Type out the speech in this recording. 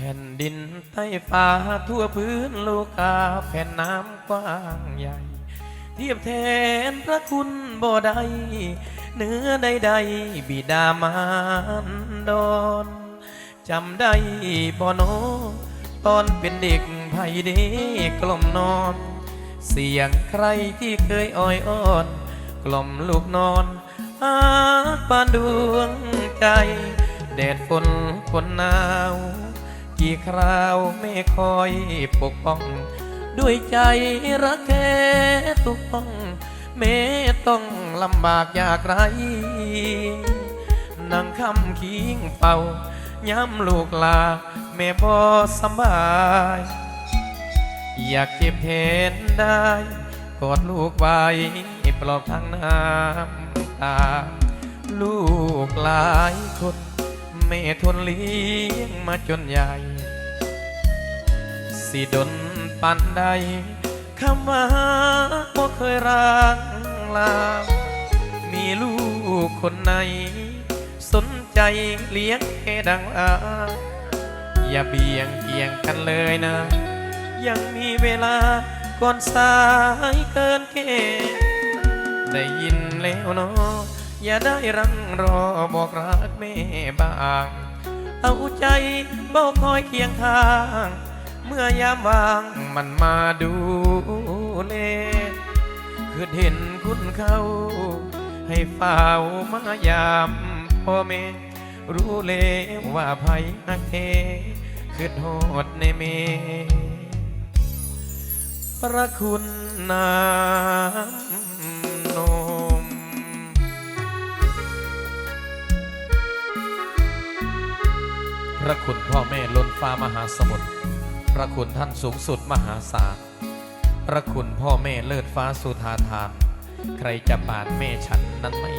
ผ่นดินใต้ฟ้าทั่วพื้นโลกาแผ่นน้ำกว้างใหญ่ เทียบแทนพระคุณบ่ได้เนื้อใดๆบิดามารดอนจำได้บ่โนตอนเป็นเด็กไผเด็กกล่อมนอน เสียงใครที่เคยอ้อยอ้อน กล่อมลูกนอนอาปานดวงใจ แดดฝนฝนหนาว กี่คราวไม่คอยปกป้อง ด้วยใจรักแค่ทุกห้องแม้ต้องลำบากยากไรนั่งคำคิงเป่าย้ำลูกลา แม่บอสบาย อยากเก็บเห็นได้กอดลูกไว้ปลอบทั้งน้ำตา ลูกหลายคนแม่ทนเลี้ยงมาจนใหญ่ สิดนปันใดคำว่าบ่เคยร่างลามีลูกคนไหน สนใจเลี้ยงแค่ดังลาอย่าเบี่ยงเกี่ยงกันเลยนะ ยังมีเวลาก่อนสายเกินเกณฑ์ได้ยินแล้วเนาะอย่าได้รังรอบอกรักแม่บ้าง เอาใจบอกคอยเคียงข้าง ยามว่างมันมาดูเลคือเห็นคุณเขาให้เฝ้ามายามพ่อแม่รู้เลว่าภัยฮักเทคือโทษในเมพระคุณน้ำนมพระคุณพ่อแม่ล้นฟ้ามหาสมุทร พระคุณท่านสูงสุดมหาศาล พระคุณพ่อแม่เลิศฟ้าสุธาทาน ใครจะปานแม่ฉันนั้นไม่